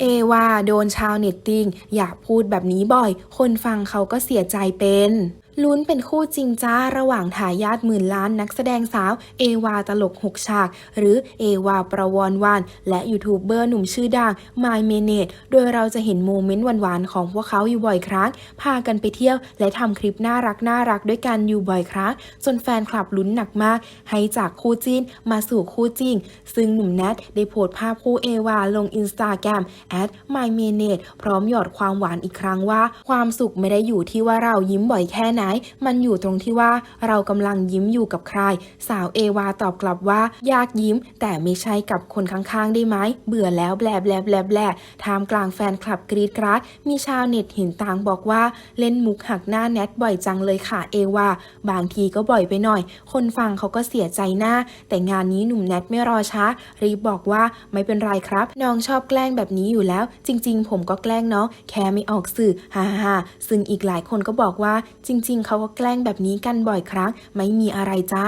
เอวาโดนชาวเน็ตติง อยากพูดแบบนี้บ่อย คนฟังเขาก็เสียใจเป็น ลุ้นเป็นคู่จริงจ้าระหว่างทายาทหมื่นล้านนักแสดงสาว เอวาตลกหกฉาก หรือเอวาประวรวานและยูทูบเบอร์หนุ่มชื่อดังไมเมเนตโดยเราจะเห็นโมเมนต์หวานๆของพวกเขาอยู่บ่อยครั้ง พากันไปเที่ยว และทำคลิปน่ารักน่ารักด้วยกันอยู่บ่อยครั้ง จนแฟนคลับลุ้นหนักมาก ให้จากคู่จิ้นมาสู่คู่จริง ซึ่งหนุ่มแนทได้โพสต์ภาพคู่เอวาลงอินสตาแกรมแอด my m a n a t พร้อมหยอดความหวานอีกครั้งว่า ความสุขไม่ได้อยู่ที่ว่าเรายิ้มบ่อยแค่ไหนมันอยู่ตรงที่ว่าเรากำลังยิ้มอยู่กับใคร สาวเอวาตอบกลับว่า อยากยิ้ม แต่ไม่ใช่กับคนข้างๆได้ไหม เบื่อแล้วแบลแบลแบลแบลท่ามกลางแฟนคลับกรีดกราด มีชาวเน็ตเห็นต่างบอกว่าเล่นมุกหักหน้าแนทบ่อยจังเลยค่ะเอวา บางทีก็บ่อยไปหน่อย คนฟังเขาก็เสียใจหน้า แต่งานนี้หนุ่มแนทไม่รอช้า รีบบอกว่าไม่เป็นไรครับ น้องชอบแกล้งแบบนี้อยู่แล้ว จริง ๆ ผมก็แกล้งน้องแค่ไม่ออกสื่อฮ่าฮ่าซึ่งอีกหลายคนก็บอกว่าจริงงเขาก็แกล้งแบบนี้กันบ่อยครั้ง ไม่มีอะไรจ้า